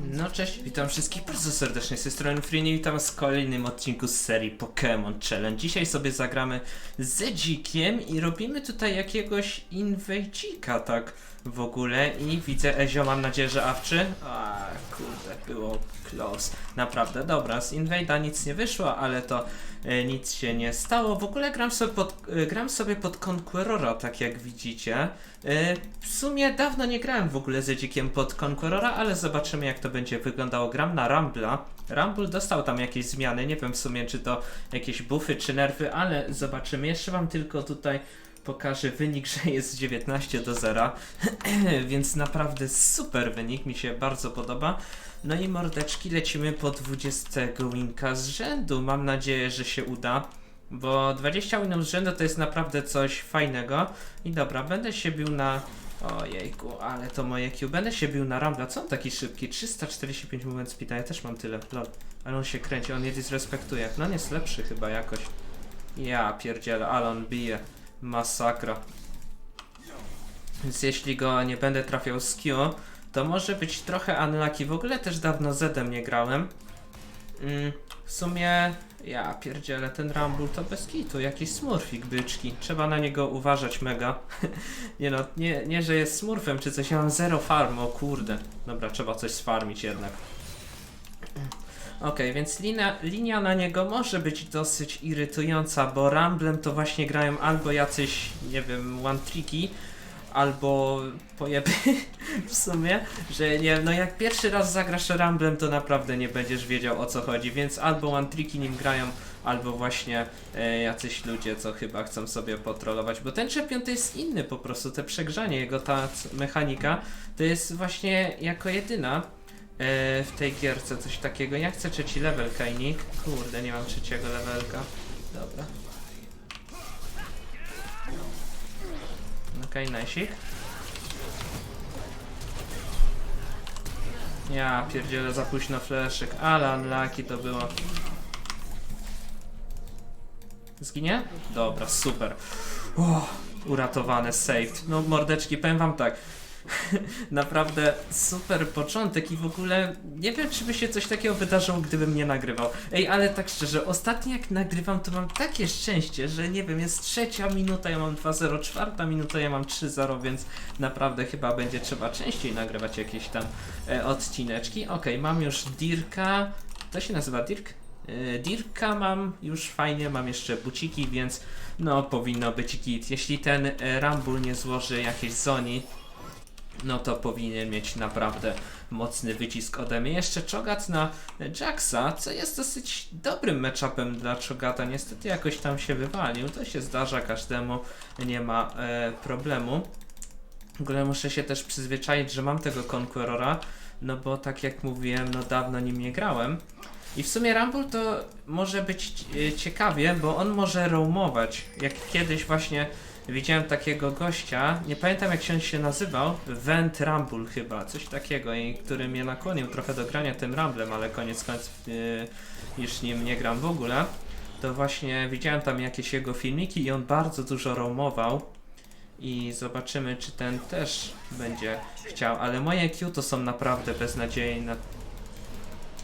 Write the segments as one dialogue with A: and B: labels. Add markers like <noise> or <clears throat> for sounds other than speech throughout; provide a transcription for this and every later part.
A: Mm. No cześć, witam wszystkich bardzo serdecznie z tej strony Frini, witam w kolejnym odcinku z serii Pokémon Challenge. Dzisiaj sobie zagramy z Dzikiem i robimy tutaj jakiegoś inwejdzika tak w ogóle i widzę Ezio, mam nadzieję, że awczy. A kurde, było close. Naprawdę, dobra, z Invade'a nic nie wyszło, ale to e, nic się nie stało. W ogóle gram sobie pod, e, gram sobie pod Conquerora, tak jak widzicie. E, w sumie dawno nie grałem w ogóle z Dzikiem pod Conquerora, ale zobaczymy jak to będzie wyglądało. Gram na Rambla. Rumble dostał tam jakieś zmiany, nie wiem w sumie czy to jakieś buffy czy nerwy, ale zobaczymy. Jeszcze wam tylko tutaj pokażę wynik, że jest 19 do 0, <clears throat> więc naprawdę super wynik, mi się bardzo podoba. No i mordeczki, lecimy po 20 winka z rzędu. Mam nadzieję, że się uda. Bo 20 winów z rzędu to jest naprawdę coś fajnego. I dobra, będę się bił na. Ojejku, ale to moje Q. Będę się bił na Rambla. Co on taki szybki? 345 moment speeda. Ja też mam tyle. Lol. Ale on się kręci, on je disrespektuje. No on jest lepszy chyba jakoś. Ja pierdzielę, ale on bije. Masakra. Więc jeśli go nie będę trafiał z Q, to może być trochę unlucky. W ogóle też dawno Zedem nie grałem. Mm, w sumie, ja pierdzielę, ten Rumble to bez kitu, jakiś smurfik byczki. Trzeba na niego uważać mega. <laughs> nie no, nie, nie, że jest smurfem czy coś, ja mam zero farm, o kurde. Dobra, trzeba coś sfarmić jednak. Okej, więc linia, linia na niego może być dosyć irytująca, bo Ramblem to właśnie grają albo jacyś, nie wiem, one tricky, albo pojeby <laughs> w sumie, że nie no jak pierwszy raz zagrasz Ramblem, to naprawdę nie będziesz wiedział o co chodzi, więc albo one tricky nim grają, albo właśnie e, jacyś ludzie, co chyba chcą sobie potrolować, bo ten champion to jest inny po prostu, te przegrzanie, jego ta mechanika, to jest właśnie jako jedyna e, w tej gierce coś takiego. Ja chcę trzeci level, Kainik. Kurde, nie mam trzeciego levelka. Dobra. Okej, okay. Ja pierdzielę za późno fleszyk, ale unlucky to było. Zginie? Dobra, super. Uratowane, saved. No mordeczki, powiem wam tak. <laughs> Naprawdę super początek i w ogóle nie wiem, czy by się coś takiego wydarzyło, gdybym nie nagrywał. Ej, ale tak szczerze, ostatnio jak nagrywam, to mam takie szczęście, że nie wiem, jest trzecia minuta, ja mam 2.0, czwarta minuta, ja mam 3.0, więc naprawdę chyba będzie trzeba częściej nagrywać jakieś tam e, odcineczki. Okej, mam już Dirka. To się nazywa Dirk? E, Dirka mam już fajnie, mam jeszcze buciki, więc no powinno być git. Jeśli ten e, Rumble nie złoży jakiejś zoni, no to powinien mieć naprawdę mocny wycisk ode mnie. Jeszcze Chogat na Jacksa, co jest dosyć dobrym matchupem dla Chogata. Niestety jakoś tam się wywalił, to się zdarza każdemu, nie ma e, problemu. W ogóle muszę się też przyzwyczaić, że mam tego Conquerora, no bo tak jak mówiłem, no dawno nim nie grałem. I w sumie Rumble to może być e, ciekawie, bo on może roamować. Jak kiedyś właśnie widziałem takiego gościa, nie pamiętam jak się on się nazywał, Vent Rumble chyba, coś takiego, i który mnie nakłonił trochę do grania tym Rumblem, ale koniec końców e, już nim nie gram w ogóle. To właśnie widziałem tam jakieś jego filmiki i on bardzo dużo roamował. I zobaczymy, czy ten też będzie chciał, ale moje Q to są naprawdę beznadziejne.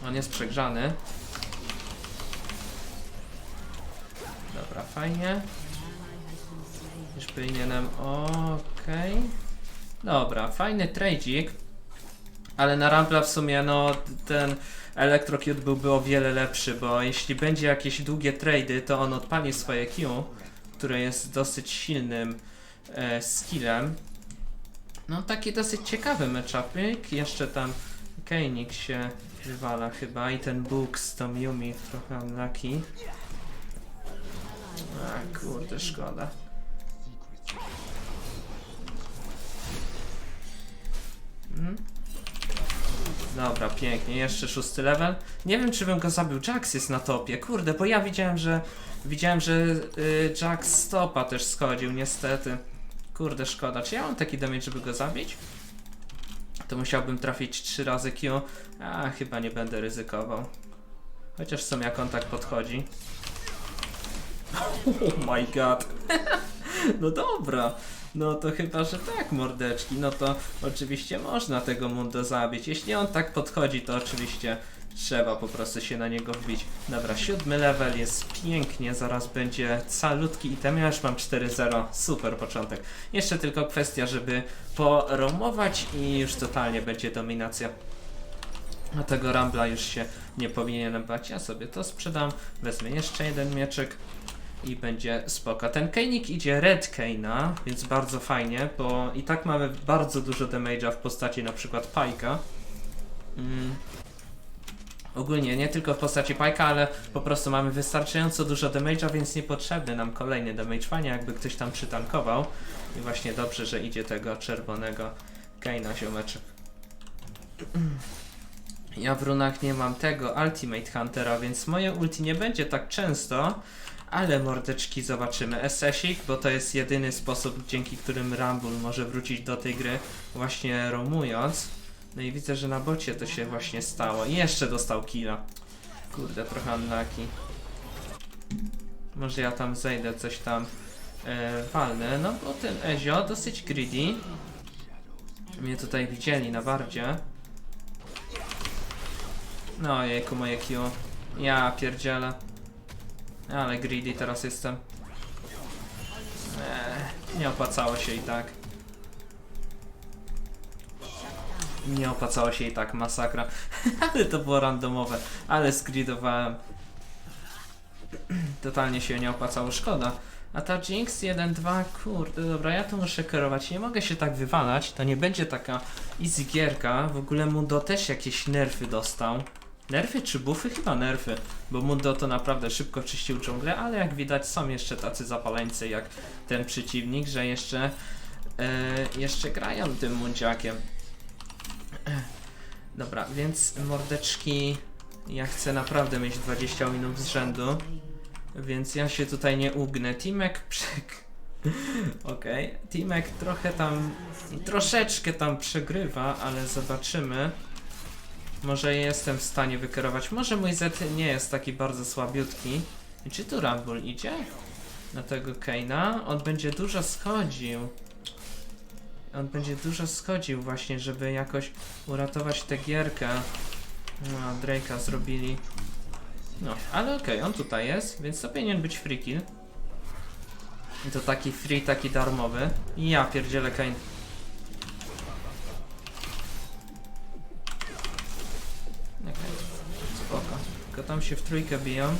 A: On jest przegrzany. Dobra, fajnie. Już powinienem. Okej. Dobra, fajny trade'ik. Ale na Rampla w sumie, no ten Electrocute byłby o wiele lepszy, bo jeśli będzie jakieś długie trady, to on odpali swoje Q, które jest dosyć silnym e, skillem. No taki dosyć ciekawy matchupik. Jeszcze tam Keinik się wywala chyba i ten Book z tą Yumi trochę unlucky. A kurde, szkoda. Mm. Dobra, pięknie, jeszcze szósty level. Nie wiem, czy bym go zabił. Jax jest na topie, kurde, bo ja widziałem, że widziałem, że y, Jax z topa też schodził, niestety. Kurde, szkoda. Czy ja mam taki damage, żeby go zabić? To musiałbym trafić trzy razy Q. A, chyba nie będę ryzykował. Chociaż są jak on tak podchodzi. <laughs> Oh my god. <laughs> <laughs> No dobra, no to chyba, że tak, mordeczki. No to oczywiście można tego Mundo zabić. Jeśli on tak podchodzi, to oczywiście trzeba po prostu się na niego wbić. Dobra, siódmy level jest pięknie, zaraz będzie calutki item. Ja już mam 4-0, super początek. Jeszcze tylko kwestia, żeby poromować i już totalnie będzie dominacja. A tego Rambla już się nie powinienem bać. Ja sobie to sprzedam, wezmę jeszcze jeden mieczek i będzie spoko. Ten Kainik idzie Red Kaina, więc bardzo fajnie, bo i tak mamy bardzo dużo damage'a w postaci na przykład Pajka. Mm. Ogólnie nie tylko w postaci Pajka, ale po prostu mamy wystarczająco dużo damage'a, więc niepotrzebny nam kolejny damage. Fajnie jakby ktoś tam przytankował. I właśnie dobrze, że idzie tego czerwonego Kaina ziomeczek. Ja w runach nie mam tego Ultimate Huntera, więc moje ulti nie będzie tak często, ale mordeczki zobaczymy. SS-ik, bo to jest jedyny sposób, dzięki którym Rumble może wrócić do tej gry, właśnie romując. No i widzę, że na bocie to się właśnie stało. I jeszcze dostał killa. Kurde, trochę unlucky. Może ja tam zejdę, coś tam e, walnę. No bo ten Ezio dosyć greedy. Mnie tutaj widzieli na bardzie. No jejku, moje Q. Ja pierdzielę. Ale greedy teraz jestem. Eee, nie opłacało się i tak. Nie opłacało się i tak, masakra. <laughs> ale to było randomowe. Ale skridowałem. <clears throat> Totalnie się nie opłacało, szkoda. A ta Jinx 1-2, kurde, dobra, ja tu muszę kierować. Nie mogę się tak wywalać, to nie będzie taka easy gierka. W ogóle Mundo też jakieś nerfy dostał. Nerfy czy buffy? Chyba nerfy, bo Mundo to naprawdę szybko czyścił dżunglę, ale jak widać są jeszcze tacy zapaleńcy jak ten przeciwnik, że jeszcze, e, jeszcze grają tym mundziakiem. <clears throat> Dobra, więc mordeczki, ja chcę naprawdę mieć 20 minut z rzędu, więc ja się tutaj nie ugnę. Timek przek... <laughs> Okej, Timek trochę tam, troszeczkę tam przegrywa, ale zobaczymy. Może jestem w stanie wykierować. Może mój Z nie jest taki bardzo słabiutki. I czy tu Rumble idzie? Na tego Keina? On będzie dużo schodził. On będzie dużo schodził właśnie, żeby jakoś uratować tę gierkę. No, Drake'a zrobili. No, ale okej, on tutaj jest, więc to powinien być free kill. I to taki free, taki darmowy. I ja pierdzielę Kane. Tam się w trójkę biją.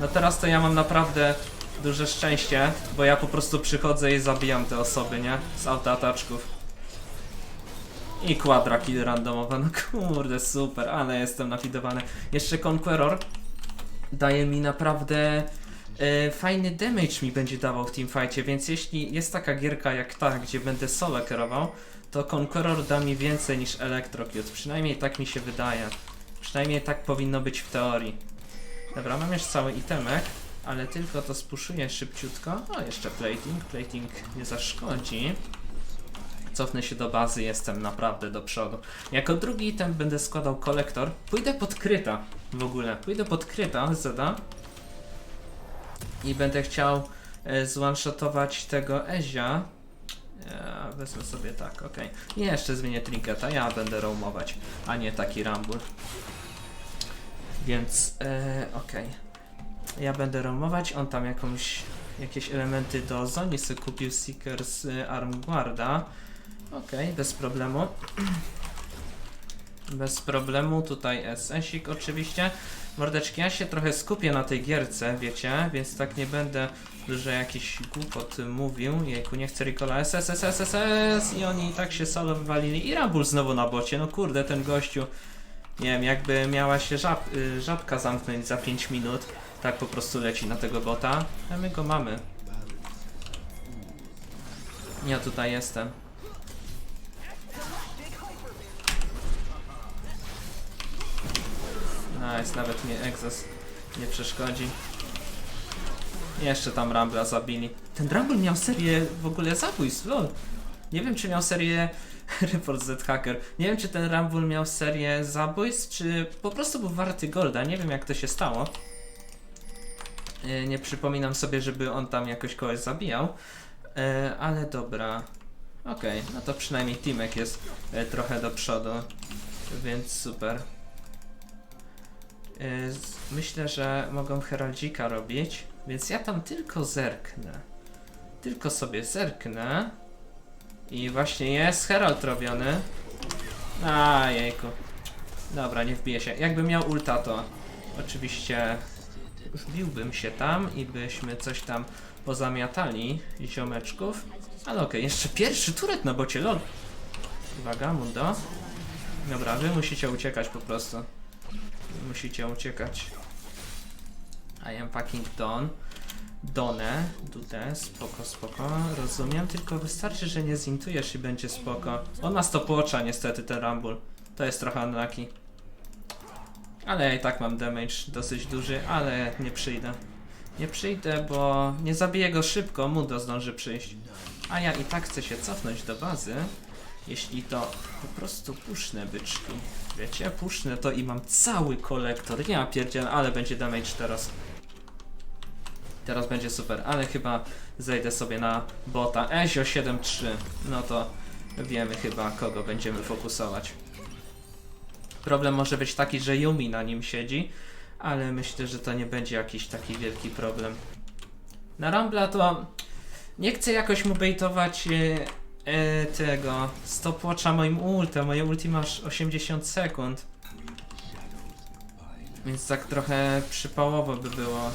A: No teraz to ja mam naprawdę duże szczęście, bo ja po prostu przychodzę i zabijam te osoby, nie? Z autoataczków. I quadra kill randomowa, no kurde, super, ale jestem nafidowany. Jeszcze Conqueror daje mi naprawdę e, fajny damage mi będzie dawał w teamfightie, więc jeśli jest taka gierka jak ta, gdzie będę solo kierował, to Conqueror da mi więcej niż Electrocute, przynajmniej tak mi się wydaje. Przynajmniej tak powinno być w teorii. Dobra, mam już cały itemek, ale tylko to spuszuję szybciutko. O, jeszcze plating, plating nie zaszkodzi. Cofnę się do bazy, jestem naprawdę do przodu. Jako drugi item będę składał kolektor. Pójdę pod kryta w ogóle. Pójdę pod kryta, Zeda. I będę chciał e, zone-shotować tego Ezia. Ja wezmę sobie tak, ok. Jeszcze zmienię trinketa, ja będę roamować, a nie taki rumble. Więc, e, okej. Ja będę roamować, on tam jakąś, jakieś elementy do zoni sobie kupił Seekers y, Armguarda. Okej, bez problemu. <clears throat> Bez problemu, tutaj SS-ik oczywiście. Mordeczki, ja się trochę skupię na tej gierce, wiecie, więc tak nie będę dużo jakiś głupot mówił. Jejku, nie chcę Ricola SS, SS, SS i oni i tak się solo wywalili. I Rambul znowu na bocie, no kurde, ten gościu. Nie wiem, jakby miała się żab, y, żabka zamknąć za 5 minut. Tak po prostu leci na tego bota. A my go mamy. Ja tutaj jestem. Nice, nawet mnie Exos nie przeszkodzi. Jeszcze tam Rambla zabili. Ten Rumble miał serię w ogóle zabójstw, lol. Nie wiem czy miał serię <laughs> Report Z Hacker. Nie wiem czy ten Rumble miał serię zabójstw, czy po prostu był warty golda. Nie wiem jak to się stało. E, nie przypominam sobie, żeby on tam jakoś kogoś zabijał. E, ale dobra. Okej, no to przynajmniej Timek jest e, trochę do przodu, więc super. E, myślę, że mogą Heraldzika robić, więc ja tam tylko zerknę. Tylko sobie zerknę. I właśnie jest Herald robiony. A jejku. Dobra, nie wbije się. Jakbym miał ulta, to oczywiście wbiłbym się tam i byśmy coś tam pozamiatali ziomeczków. Ale okej, jeszcze pierwszy turet na bocie, lol. Uwaga, Mundo. Dobra, wy musicie uciekać po prostu. Musicie uciekać. I am fucking done. Done, Dude, spoko, spoko, rozumiem, tylko wystarczy, że nie zintujesz i będzie spoko. On ma stopwatcha niestety, ten Rumble. To jest trochę unlucky. Ale ja i tak mam damage dosyć duży, ale nie przyjdę. Nie przyjdę, bo nie zabiję go szybko, Mundo zdąży przyjść. A ja i tak chcę się cofnąć do bazy, jeśli to po prostu pusznę byczki. Wiecie, pusznę to i mam cały kolektor. Nie ma pierdziel, ale będzie damage teraz. Teraz będzie super, ale chyba zejdę sobie na bota. Ezio 7-3. No to wiemy chyba kogo będziemy fokusować. Problem może być taki, że Yumi na nim siedzi, ale myślę, że to nie będzie jakiś taki wielki problem. Na Rambla to nie chcę jakoś mu baitować e, tego stopwatcha moim ultem. Moje ulti masz 80 sekund. Więc tak trochę przypałowo by było.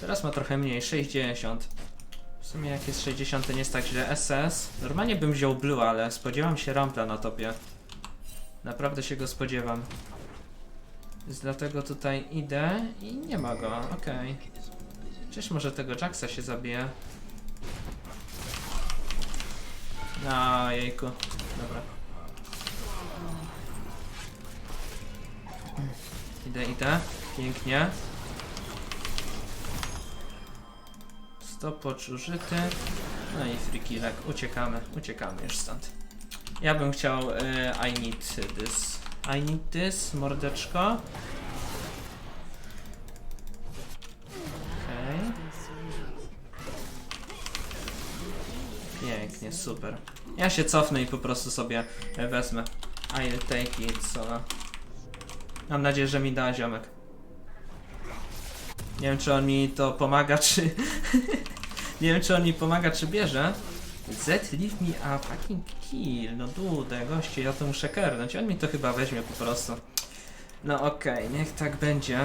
A: Teraz ma trochę mniej, 60. W sumie jak jest 60 to nie jest tak źle. SS. Normalnie bym wziął Blue, ale spodziewam się Rampla na topie. Naprawdę się go spodziewam. Więc dlatego tutaj idę i nie ma go, okej. Czyż może tego Jacksa się zabije? A jejku. Dobra. Idę, idę. Pięknie. Stopwatch użyty. No i free killek. Uciekamy, uciekamy już stąd. Ja bym chciał e, I need this. I need this, mordeczko. Super. Ja się cofnę i po prostu sobie e, wezmę. I'll take it, so... Mam nadzieję, że mi da ziomek. Nie wiem, czy on mi to pomaga, czy... <laughs> Nie wiem, czy on mi pomaga, czy bierze. Z, leave me a fucking kill. No dude, goście, ja to muszę kernąć. On mi to chyba weźmie po prostu. No okej, niech tak będzie.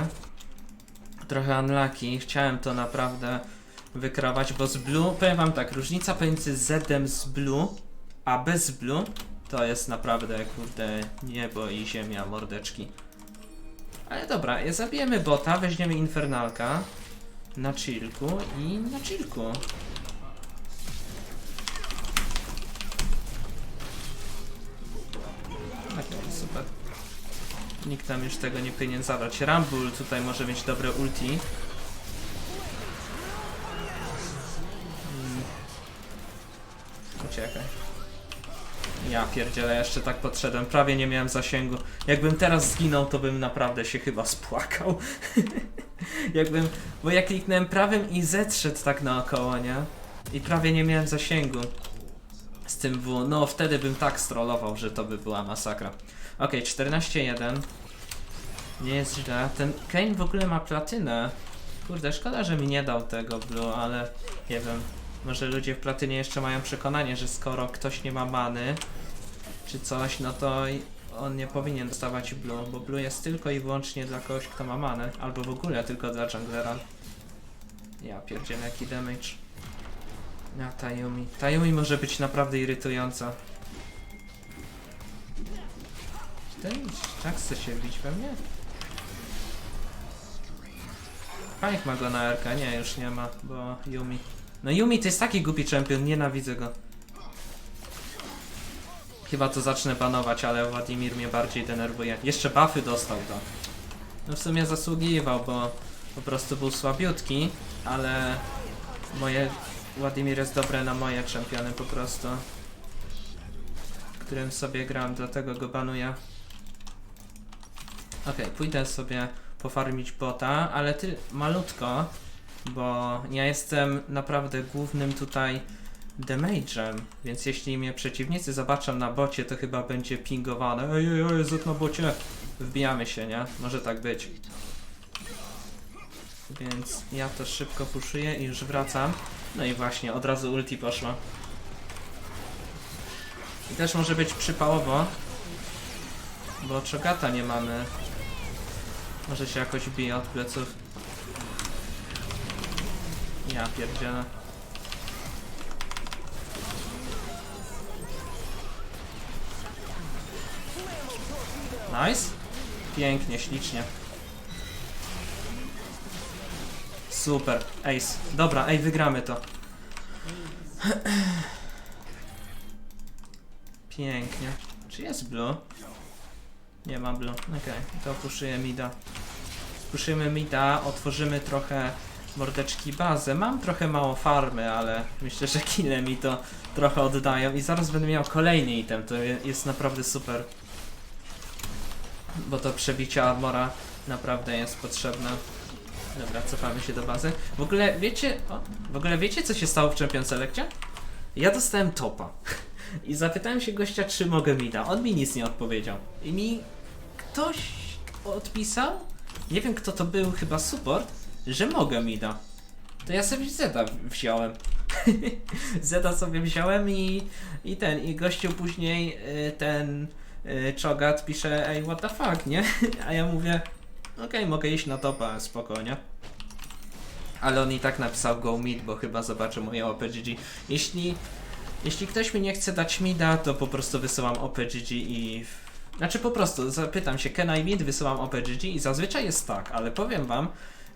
A: Trochę unlucky. Chciałem to naprawdę wykrawać, bo z blue, powiem wam tak, różnica pomiędzy Z z blue, a bez blue, to jest naprawdę, kurde, niebo i ziemia, mordeczki. Ale dobra, je zabijemy bota, weźmiemy infernalka na chillku i na chillku. Tak, super. Nikt nam już tego nie powinien zabrać. Rumble tutaj może mieć dobre ulti. Ja pierdzielę, jeszcze tak podszedłem. Prawie nie miałem zasięgu. Jakbym teraz zginął, to bym naprawdę się chyba spłakał. <laughs> Jakbym... Bo ja kliknąłem prawym i Z szedł tak naokoło, nie? I prawie nie miałem zasięgu z tym W. No wtedy bym tak strollował, że to by była masakra. Okej, 14-1. Nie jest źle. Ten Kane w ogóle ma platynę. Kurde, szkoda, że mi nie dał tego blue, ale nie wiem. Może ludzie w platynie jeszcze mają przekonanie, że skoro ktoś nie ma many czy coś, no to on nie powinien dostawać blue, bo blue jest tylko i wyłącznie dla kogoś, kto ma manę, albo w ogóle tylko dla junglera. Ja pierdzielę jaki damage. A Tayumi. Tayumi może być naprawdę irytująca. Ten tak chce się bić we mnie? Panik ma go na RK, nie, już nie ma, bo Yumi. No Yumi to jest taki głupi champion, nienawidzę go. Chyba to zacznę banować, ale Władimir mnie bardziej denerwuje. Jeszcze buffy dostał to. No w sumie zasługiwał, bo po prostu był słabiutki, ale moje Władimir jest dobre na moje czempiony po prostu. Którym sobie gram, dlatego go banuję. Okej, pójdę sobie pofarmić bota, ale ty malutko, bo ja jestem naprawdę głównym tutaj damage'em, więc jeśli mnie przeciwnicy zobaczą na bocie, to chyba będzie pingowane. Ej, ej, ej, zet na bocie. Wbijamy się, nie? Może tak być. Więc ja to szybko puszuję i już wracam. No i właśnie, od razu ulti poszła. I też może być przypałowo, bo czogata nie mamy. Może się jakoś bije od pleców. Ja pierdzielę. Nice. Pięknie, ślicznie. Super, ace. Dobra, ej, wygramy to. Pięknie. Czy jest blue? Nie ma blue. Okej, to puszuję mida. Puszymy mida, otworzymy trochę mordeczki bazę. Mam trochę mało farmy, ale myślę, że kile mi to trochę oddają i zaraz będę miał kolejny item. To je- jest naprawdę super. Bo to przebicie armora naprawdę jest potrzebne. Dobra, cofamy się do bazy. W ogóle wiecie, o, w ogóle wiecie co się stało w Champion Selectie? Ja dostałem topa. <laughs> I zapytałem się gościa, czy mogę mida. On mi nic nie odpowiedział. I mi ktoś odpisał, nie wiem kto to był, chyba support, że mogę mida. To ja sobie Zeda wziąłem. <laughs> Zeda sobie wziąłem i, i ten, i gościu później y, ten Czogat pisze, ej, what the fuck, nie? A ja mówię, okej, mogę iść na topa, spokojnie. Ale on i tak napisał go mid, bo chyba zobaczy moje OPGG. Jeśli, jeśli ktoś mi nie chce dać mida, to po prostu wysyłam OPGG i... Znaczy po prostu zapytam się, can I mid, wysyłam OPGG i zazwyczaj jest tak, ale powiem wam,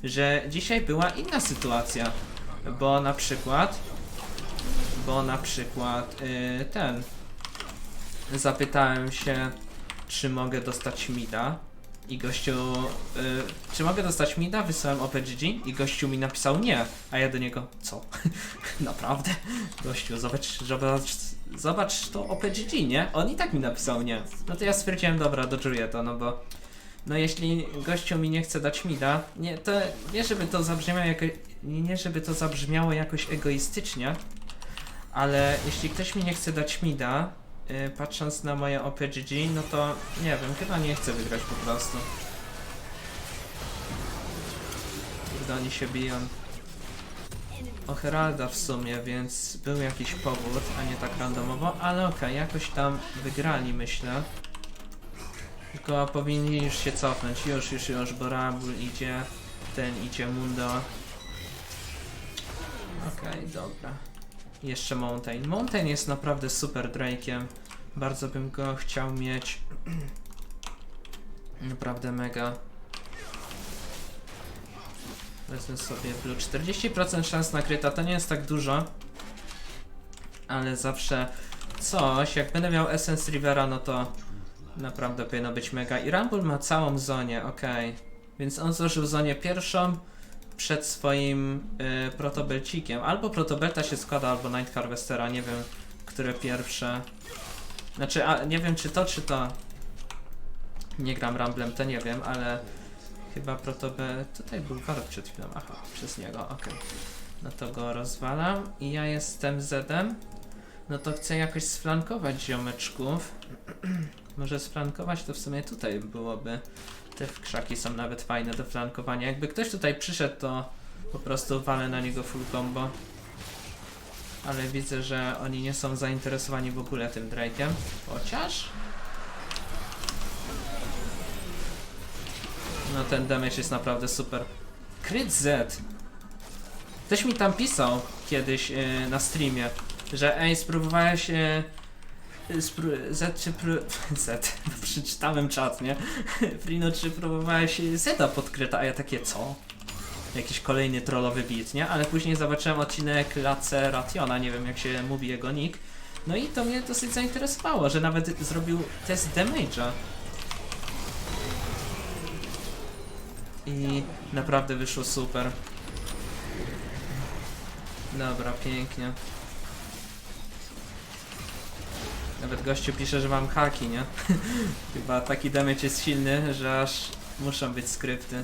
A: że dzisiaj była inna sytuacja, bo na przykład, bo na przykład yy, ten, zapytałem się, czy mogę dostać mida i gościu, yy, czy mogę dostać mida, wysłałem OPGG i gościu mi napisał nie, a ja do niego, co? <laughs> Naprawdę? Gościu, zobacz, zobacz, zobacz to OPGG, nie? On i tak mi napisał nie. No to ja stwierdziłem, dobra, doczuję to, no bo no jeśli gościu mi nie chce dać mida, nie, to nie żeby to zabrzmiało jako, nie, żeby to zabrzmiało jakoś egoistycznie, ale jeśli ktoś mi nie chce dać mida, patrząc na moje OPGG, no to nie wiem, chyba nie chcę wygrać po prostu. Kurde, oni się biją o Heralda w sumie, więc był jakiś powód, a nie tak randomowo, ale okej, jakoś tam wygrali myślę. Tylko powinni już się cofnąć, już, już, już, bo Rabul idzie, ten idzie Mundo. Okej, dobra. Jeszcze Mountain. Mountain jest naprawdę super Drake'iem. Bardzo bym go chciał mieć. <clears throat> Naprawdę mega. Wezmę sobie blue. 40% szans na kryta to nie jest tak dużo. Ale zawsze coś. Jak będę miał Essence Rivera, no to naprawdę powinno być mega. I Rumble ma całą zonię, okej. Więc on zużył zonię pierwszą przed swoim y, protobelcikiem. Albo protobelta się składa, albo Night Harvestera, nie wiem, które pierwsze. Znaczy, a, nie wiem czy to, czy to. Nie gram Rumblem, to nie wiem, ale chyba protobel... Tutaj był warp przed chwilą, aha, przez niego, okej. No to go rozwalam i ja jestem Zedem. No to chcę jakoś sflankować ziomeczków. <clears throat> Może sflankować to w sumie tutaj byłoby. Te krzaki są nawet fajne do flankowania. Jakby ktoś tutaj przyszedł, to po prostu walę na niego full combo. Ale widzę, że oni nie są zainteresowani w ogóle tym Drake'em. Chociaż... No ten damage jest naprawdę super. Crit Z. Ktoś mi tam pisał kiedyś yy, na streamie, że ej, spróbowałeś... Yy, Z czy pró... <laughs> Z. <laughs> Przeczytałem czat, nie? <laughs> Frino, czy próbowałeś Zeta podkryta, a ja takie co? Jakiś kolejny trollowy beat, nie? Ale później zobaczyłem odcinek Lace Rationa, nie wiem jak się mówi jego nick. No i to mnie dosyć zainteresowało, że nawet zrobił test damage'a. I naprawdę wyszło super. Dobra, pięknie. Nawet gościu pisze, że mam haki, nie? <laughs> Chyba taki damage jest silny, że aż Muszą być skrypty.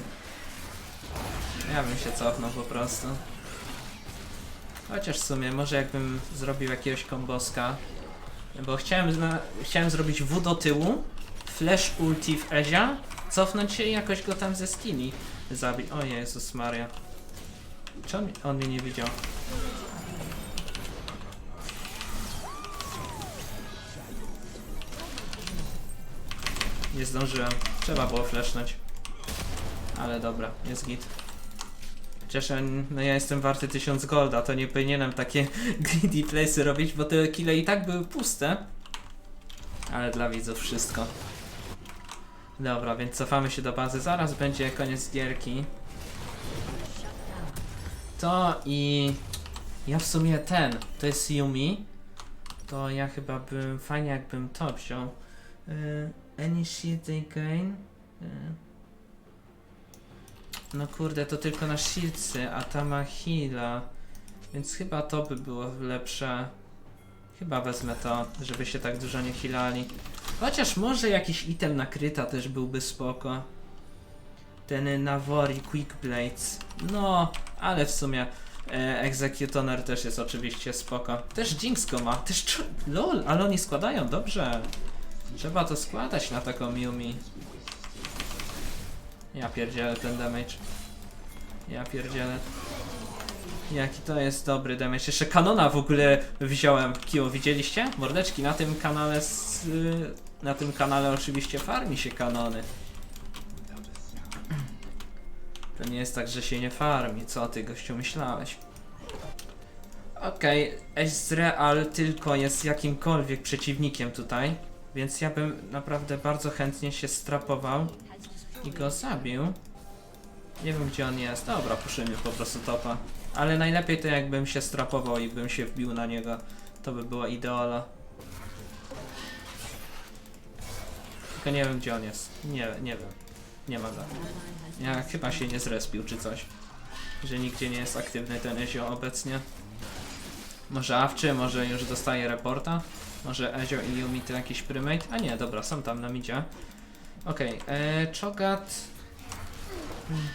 A: Ja bym się cofnął po prostu. Chociaż w sumie, może jakbym zrobił jakiegoś komboska. Bo chciałem, chciałem zrobić W do tyłu, flash ulti w Ezia, cofnąć się i jakoś go tam ze skilli zabić. O Jezus Maria. Czy on, on mnie nie widział? Nie zdążyłem. Trzeba było flashnąć. Ale dobra, jest git. Ja- no ja jestem warty 1000 golda, to nie powinienem takie <laughs> greedy playsy robić, bo te kile i tak były puste. Ale dla widzów wszystko. Dobra, więc cofamy się do bazy. Zaraz będzie koniec gierki. To i... Ja w sumie ten, to jest Yumi. To ja chyba bym, fajnie jakbym to wziął. Yy, they gain? Yy. No kurde, to tylko na shieldsy, a ta ma heala. Więc chyba to by było lepsze. Chyba wezmę to, żeby się tak dużo nie healali. Chociaż może jakiś item nakryta też byłby spoko. Ten Navori Quick Blades. No, ale w sumie e, Executioner też jest oczywiście spoko. Też Jinx go ma. Też lol, ale oni składają dobrze. Trzeba to składać na taką Yumi. Ja pierdzielę ten damage. Ja pierdzielę. Jaki to jest dobry damage. Jeszcze kanona w ogóle wziąłem. Kio, widzieliście? Mordeczki, na tym kanale z, Na tym kanale oczywiście farmi się kanony. To nie jest tak, że się nie farmi. Co ty, gościu, myślałeś? Okej, okay, Ezreal tylko jest jakimkolwiek przeciwnikiem tutaj. Więc ja bym naprawdę bardzo chętnie się strapował i go zabił. Nie wiem gdzie on jest. Dobra, puszymy po prostu topa. Ale najlepiej to jakbym się strapował i bym się wbił na niego. To by była ideala. Tylko nie wiem gdzie on jest. Nie, nie wiem. Nie ma go. Ja chyba się nie zrespił czy coś. Że nigdzie nie jest aktywny ten Ezio obecnie. Może Awczy, może już dostaje reporta? Może Ezio i Yumi to jakiś prymate? A nie, dobra, są tam na midzie. Okej, okay, Chogat... Hmm.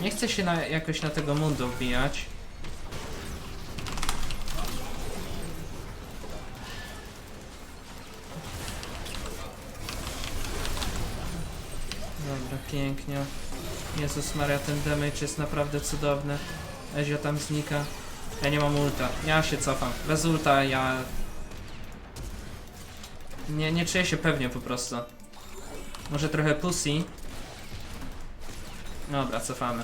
A: Nie chcę się na, jakoś na tego mundu wbijać. Dobra, pięknie. Jezus Maria, ten damage jest naprawdę cudowny. Ezio tam znika. Ja nie mam ulta. Ja się cofam. Bez ulta ja... Nie, nie czuję się pewnie po prostu. Może trochę pussy. Dobra, cofamy.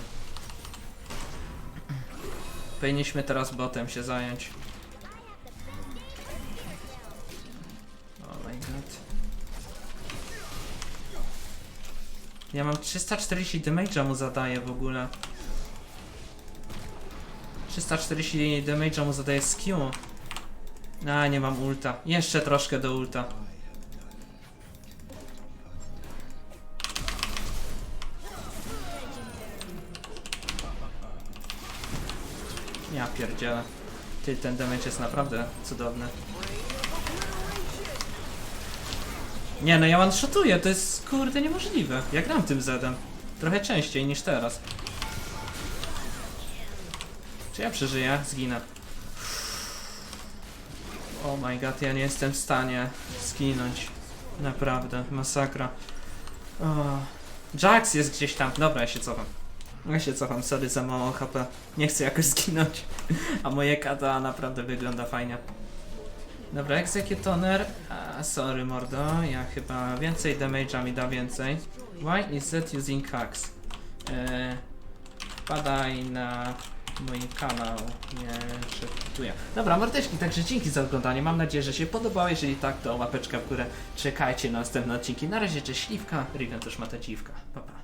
A: Powinniśmy teraz botem się zająć. Oh my god. Ja mam 340 damage'a mu zadaję w ogóle. 340 damage'a mu zadaje z Q. A, nie mam ulta. Jeszcze troszkę do ulta. Ja pierdzielę. Ty, ten damage jest naprawdę cudowny. Nie no, ja one-shotuję, to jest kurde niemożliwe. Ja gram tym Zedem. Trochę częściej niż teraz. Czy ja przeżyję? Zginę. Oh my god, ja nie jestem w stanie zginąć. Naprawdę, masakra. O. Jax jest gdzieś tam. Dobra, ja się cofam. Ja się cofam, sorry za mało HP. Nie chcę jakoś zginąć. <laughs> A moje kata naprawdę wygląda fajnie. Dobra, Executioner. A, sorry mordo, ja chyba więcej damage'a mi da więcej. Why is that using hacks? Eee, wpadaj na mój kanał, nie szeptuję. Dobra, mordeczki, także dzięki za oglądanie. Mam nadzieję, że się podobało. Jeżeli tak, to łapeczka w górę. Czekajcie na następne odcinki. Na razie, cześć, śliwka. Riven też ma ta dziwka. Pa, pa.